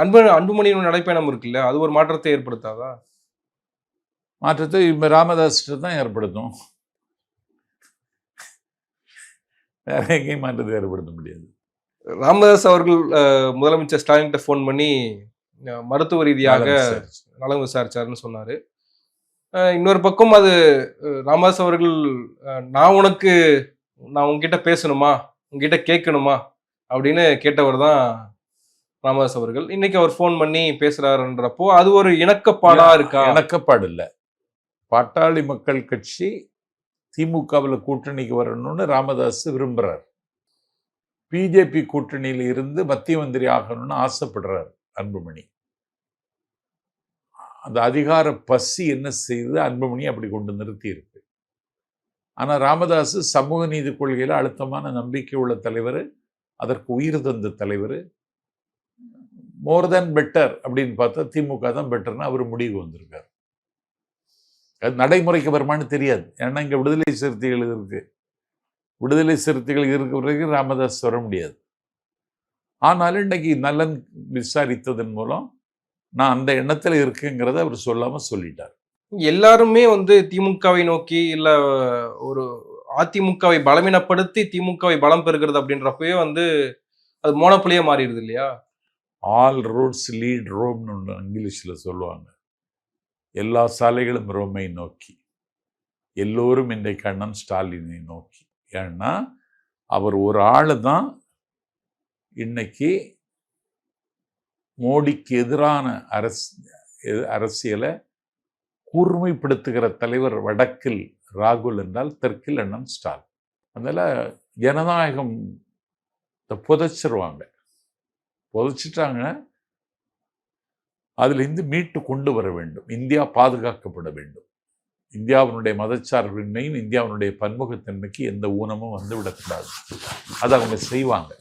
அன்பு அன்புமணியின் நடைப்பயணம் இருக்குல்ல அது ஒரு மாற்றத்தை ஏற்படுத்தாதா? மாற்றத்தை இப்போ ராமதாஸ்கிட்ட தான் ஏற்படுத்தும். வேற எங்கேயும் மாற்றத்தை ஏற்படுத்த முடியாது. ராமதாஸ் அவர்கள் முதலமைச்சர் ஸ்டாலின்கிட்ட ஃபோன் பண்ணி மருத்துவ ரீதியாக நலம் விசாரிச்சு. நலம் விசாரிச்சாருன்னு சொன்னாரு. இன்னொரு பக்கம் அது ராமதாஸ் அவர்கள் நான் உனக்கு நான் உங்ககிட்ட பேசணுமா? உங்ககிட்ட கேட்கணுமா? அப்படின்னு கேட்டவர் தான் ராமதாஸ் அவர்கள். இன்னைக்கு அவர் ஃபோன் பண்ணி பேசுறாருன்றப்போ அது ஒரு இணக்கப்பாடா இருக்கா? இணக்கப்பாடு இல்லை. பாட்டாளி மக்கள் கட்சி திமுகவில் கூட்டணிக்கு வரணும்னு ராமதாஸ் விரும்புறார். பிஜேபி கூட்டணியில் இருந்து மத்திய மந்திரி ஆகணும்னு ஆசைப்படுறார் அன்புமணி. அந்த அதிகார பசி என்ன செய்து அன்புமணி அப்படி கொண்டு நிறுத்தி இருக்கு. ஆனா ராமதாஸ் சமூக நீதி கொள்கையில அழுத்தமான நம்பிக்கை உள்ள தலைவர் அதற்கு உயிர் தந்த தலைவர் மோர் தென் பெட்டர் அப்படின்னு பார்த்தா திமுக தான் பெட்டர்னு அவர் முடிவு வந்திருக்கார். அது நடைமுறைக்கு வருமானு தெரியாது. ஏன்னா இங்க விடுதலை சிறுத்தைகள் இருக்கு. விடுதலை சிறுத்தைகள் இருக்க வரைக்கும் ராமதாஸ் வர முடியாது. ஆனாலும் இன்னைக்கு நலன் விசாரித்ததன் மூலம் நான் அந்த எண்ணத்துல இருக்குங்கிறத அவர் சொல்லாம சொல்லிட்டார். எல்லாருமே வந்து திமுகவை நோக்கி இல்ல ஒரு அதிமுகவை பலவீனப்படுத்தி திமுகவை பலம் பெறுகிறது அப்படின்றப்பவே வந்து அது மோனப்புலியே மாறிடுது இல்லையா? ஆல் ரோட்ஸ் லீட் ரோம்னு ஒன்று இங்கிலீஷில் சொல்லுவாங்க. எல்லா சாலைகளும் ரோமை நோக்கி. எல்லோரும் இன்றைக்கு அண்ணன் ஸ்டாலினை நோக்கி. ஏன்னா அவர் ஒரு ஆள் தான் இன்னைக்கு மோடிக்கு எதிரான அரசு எ- அரசியலை கூர்மைப்படுத்துகிற தலைவர் வடக்கில் ராகுல் என்றால் தெற்கில் அண்ணன் ஸ்டாலின். அதனால் ஜனநாயகம் புதைச்சிருவாங்க. புதைச்சிட்டாங்க. அதிலிருந்து மீட்டு கொண்டு வர வேண்டும். இந்தியா பாதுகாக்கப்பட வேண்டும். இந்தியாவினுடைய மதச்சார்பின்மையும் இந்தியாவினுடைய பன்முகத்தன்மைக்கு எந்த ஊனமும் வந்து விடக்கூடாது. அதை அவங்க செய்வாங்க.